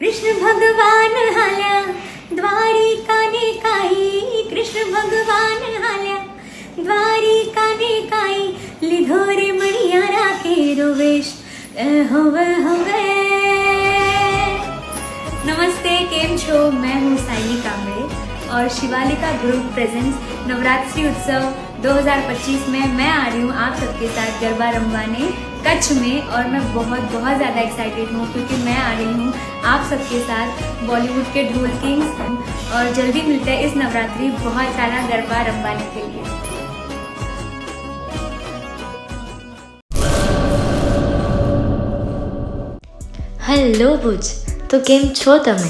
કૃષ્ણ ભગવાન હાલ્યા. દ્વારિકાને કાઈ, કૃષ્ણ ભગવાન હાલ્યા. દ્વારિકાને કાઈ, લીધો રે મણિયા રાખે રોવેશ હવે હવે. નમસ્તે, કેમ છો? મેં હું સાયલી કાંબળે. और शिवालिका ग्रुप प्रेजेंट्स नवरात्रि उत्सव 2025 में मैं आ रही हूँ आप सबके साथ गरबा रमवाने कच्छ में और मैं बहुत बहुत ज़्यादा एक्साइटेड हूँ क्योंकि मैं आ रही हूँ आप सबके साथ बॉलीवुड के ढोल किंग्स और जल्दी मिलते हैं इस नवरात्रि बहुत सारा गरबा रमवाने के लिए હેલો ભુજ તો કેમ છો તમે